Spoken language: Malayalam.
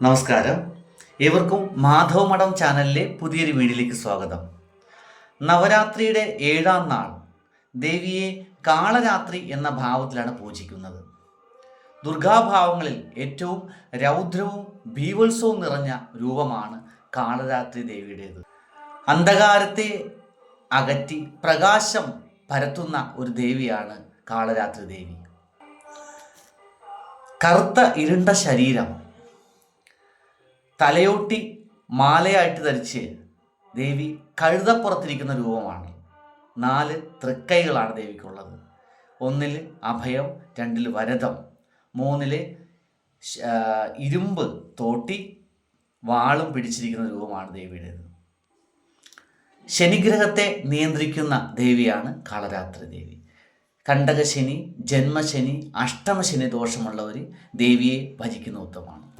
നമസ്കാരം. ഏവർക്കും മാധവ മഠം ചാനലിലെ പുതിയൊരു വീഡിയോയിലേക്ക് സ്വാഗതം. നവരാത്രിയുടെ ഏഴാം നാൾ ദേവിയെ കാളരാത്രി എന്ന ഭാവത്തിലാണ് പൂജിക്കുന്നത്. ദുർഗാഭാവങ്ങളിൽ ഏറ്റവും രൗദ്രവും ഭീവത്സവും നിറഞ്ഞ രൂപമാണ് കാളരാത്രി ദേവിയുടേത്. അന്ധകാരത്തെ അകറ്റി പ്രകാശം പരത്തുന്ന ഒരു ദേവിയാണ് കാളരാത്രി ദേവി. കറുത്ത ഇരുണ്ട ശരീരം തലയോട്ടി മാലയായിട്ട് ധരിച്ച് ദേവി കഴുതപ്പുറത്തിരിക്കുന്ന രൂപമാണ് നാല് തൃക്കൈകളാണ് ദേവിക്കുള്ളത്. ഒന്നിൽ അഭയം രണ്ടിൽ വരതം മൂന്നിൽ ഇരുമ്പ് തോട്ടി വാളും പിടിച്ചിരിക്കുന്ന രൂപമാണ് ദേവിയുടേത്. ശനിഗ്രഹത്തെ നിയന്ത്രിക്കുന്ന ദേവിയാണ് കാളരാത്രി ദേവി. കണ്ടകശനി ജന്മശനി അഷ്ടമശനി ദോഷമുള്ളവർ ദേവിയെ ഭജിക്കുന്ന ഉത്തമമാണ്.